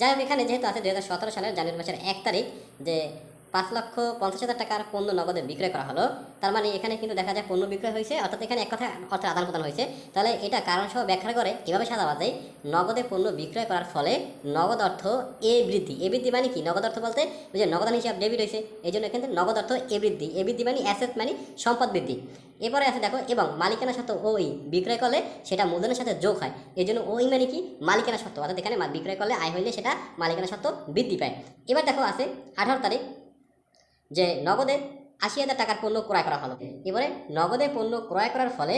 যাই হোক এখানে যেহেতু আছে দু হাজার সতেরো সালের জানুয়ারি মাসের এক তারিখ যে পাঁচ লক্ষ পঞ্চাশ হাজার টাকার পণ্য নগদে বিক্রয় করা হলো। তার মানে এখানে কিন্তু দেখা যায় পণ্য বিক্রয় হয়েছে, অর্থাৎ এখানে এক কথা অর্থের আদান প্রদান হয়েছে। তাহলে এটা কারণ সহ ব্যাখ্যা করে কীভাবে সাজাবা যায়? নগদে পণ্য বিক্রয় করার ফলে নগদ অর্থ এ বৃদ্ধি। এ বৃদ্ধি মানে কি? নগদ অর্থ বলতে ওই যে নগদান হিসাব ডেবিট হয়েছে, এই জন্য এখানে নগদ অর্থ এ বৃদ্ধি। এ বৃদ্ধি মানে অ্যাসেট মানে সম্পদ বৃদ্ধি। এরপরে আছে দেখো, এবং মালিকানা সত্ত্ব ওই বিক্রয় করলে সেটা মূলধনের সাথে যোগ হয়। এই জন্য ওই মানে কি? মালিকানা সত্ত্ব অর্থাৎ এখানে বিক্রয় করলে আয় হইলে সেটা মালিকানা সত্ত্ব বৃদ্ধি পায়। এবার দেখো আছে আঠারো তারিখ। যে নগদে আশি হাজার টাকার পণ্য ক্রয় করা হলো। এবারে নগদে পণ্য ক্রয় করার ফলে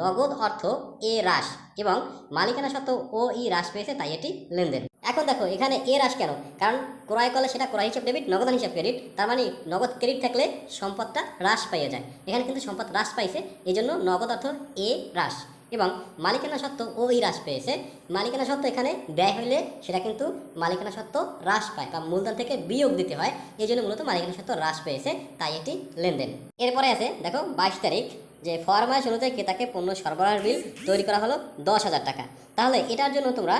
নগদ অর্থ এ হ্রাস এবং মালিকানা সত্ত্বেও ও ই হ্রাস পেয়েছে, তাই এটি লেনদেন। এখন দেখো, এখানে এ হ্রাস কেন? কারণ ক্রয় করলে সেটা ক্রয় হিসাব ডেবিট নগদান হিসাব ক্রেডিট তার মানে নগদ ক্রেডিট থাকলে সম্পদটা হ্রাস পাইয়ে যায়। এখানে কিন্তু সম্পদ হ্রাস পাইছে এই জন্য নগদ অর্থ এ হ্রাস। এবং মালিকানা সত্ত্ব ও ই হ্রাস পেয়েছে। মালিকানা সত্ত্ব এখানে ব্যয় হইলে সেটা কিন্তু মালিকানা সত্ত্ব হ্রাস পায় বা মূলধন থেকে বিয়োগ দিতে হয়। এই জন্য মূলত মালিকানা সত্ত্ব হ্রাস পেয়েছে, তাই এটি লেনদেন। এরপরে আছে, দেখো, বাইশ তারিখ, যে ফরমাস অনুযায়ী ক্রেতাকে পণ্য সরবরাহের বিল তৈরি করা হলো দশ হাজার টাকা। তাহলে এটার জন্য তোমরা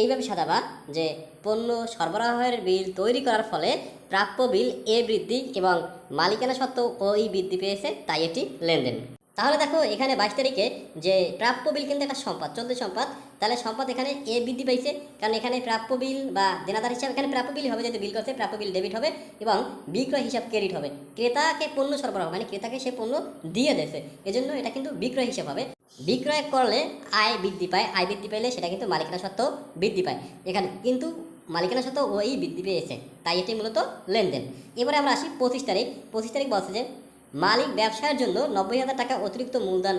এইভাবে সাজাবা যে পণ্য সরবরাহের বিল তৈরি করার ফলে প্রাপ্য বিল এ বৃদ্ধি এবং মালিকানা সত্ত্বেও ওই বৃদ্ধি পেয়েছে, তাই এটি লেনদেন। তাহলে দেখো এখানে বাইশ তারিখে যে প্রাপ্য বিল কিন্তু একটা সম্পদ, চলতি সম্পদ। তাহলে সম্পদ এখানে এ বৃদ্ধি পাইছে, কারণ এখানে প্রাপ্য বিল বা দেনাদার হিসাব এখানে প্রাপ্য বিল হবে যেহেতু বিল করছে, প্রাপ্য বিল ডেবিট হবে এবং বিক্রয় হিসাব ক্রেডিট হবে। ক্রেতাকে পণ্য সরবরাহ মানে ক্রেতাকে সে পণ্য দিয়ে দেছে, এজন্য এটা কিন্তু বিক্রয় হিসাব হবে। বিক্রয় করলে আয় বৃদ্ধি পায়, আয় বৃদ্ধি পেলে সেটা কিন্তু মালিকানা সত্ত্বেও বৃদ্ধি পায়। এখানে কিন্তু মালিকানা সত্ত্বেও ওই বৃদ্ধি পেয়েছে, তাই এটি মূলত লেনদেন। এবারে আমরা আসি পঁচিশ তারিখ। পঁচিশ তারিখ বলছে যে মালিক ব্যবসার জন্য নব্বই হাজার টাকা অতিরিক্ত মূলধন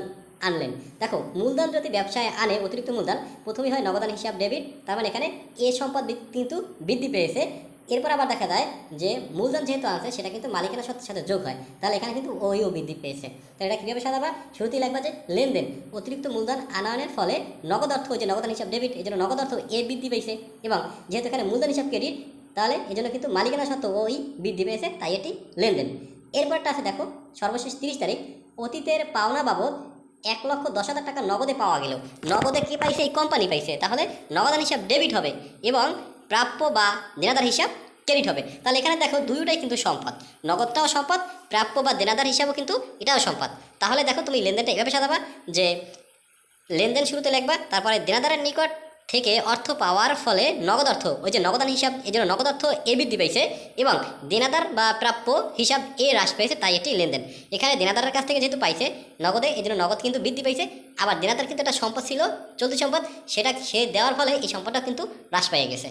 আনলেন। দেখো, মূলধন যদি ব্যবসায় আনে অতিরিক্ত মূলধন, প্রথমেই হয় নগদান হিসাব ডেবিট, তার মানে এখানে এ সম্পদ কিন্তু বৃদ্ধি পেয়েছে। এরপর আবার দেখা যায় যে মূলধন যেহেতু আছে, সেটা কিন্তু মালিকানা সত্ত্বের সাথে যোগ হয়। তাহলে এখানে কিন্তু ওইও বৃদ্ধি পেয়েছে। তাহলে এটা কীভাবে সাজাবা? শুরুতেই লাগবে যে লেনদেন, অতিরিক্ত মূলধন আনয়নের ফলে নগদ অর্থ যে নগদান হিসাব ডেবিট, এই জন্য নগদ অর্থ এ বৃদ্ধি পেয়েছে। এবং যেহেতু এখানে মূলধন হিসাব ক্রেডিট, তাহলে এই জন্য কিন্তু মালিকানা সত্ত্বেও ওই বৃদ্ধি পেয়েছে, তাই এটি লেনদেন। এরপরটা আছে দেখো, সর্বশেষ তিরিশ তারিখ। অতীতের পাওনা বাবদ এক লক্ষ দশ হাজার টাকা নগদে পাওয়া গেল। নগদে কে পাইছে? এই কোম্পানি পাইছে। তাহলে নগদান হিসাব ডেবিট হবে এবং প্রাপ্য বা দেনাদার হিসাব ক্রেডিট হবে। তাহলে এখানে দেখো দুইটাই কিন্তু সম্পদ। নগদটাও সম্পদ, প্রাপ্য বা দেনাদার হিসাবও কিন্তু এটাও সম্পদ। তাহলে দেখো তুমি লেনদেনটা এভাবে সাজাবা যে লেনদেন শুরুতে লিখবা, তারপরে দেনাদারের নিকট থেকে অর্থ পাওয়ার ফলে নগদ অর্থ, ওই যে নগদান হিসাব, এই জন্য নগদ অর্থ এ বৃদ্ধি পেয়েছে এবং দেনাদার বা প্রাপ্য হিসাব এ হ্রাস পেয়েছে, তাই এটি লেনদেন। এখানে দেনাদারের কাছ থেকে যেহেতু পাইছে নগদে, এই জন্য নগদ কিন্তু বৃদ্ধি পেয়েছে আবার দেনাদার কিন্তু একটা সম্পদ ছিল, চলতি সম্পদ, সেটা সে দেওয়ার ফলে এই সম্পদটা কিন্তু হ্রাস পেয়ে গেছে।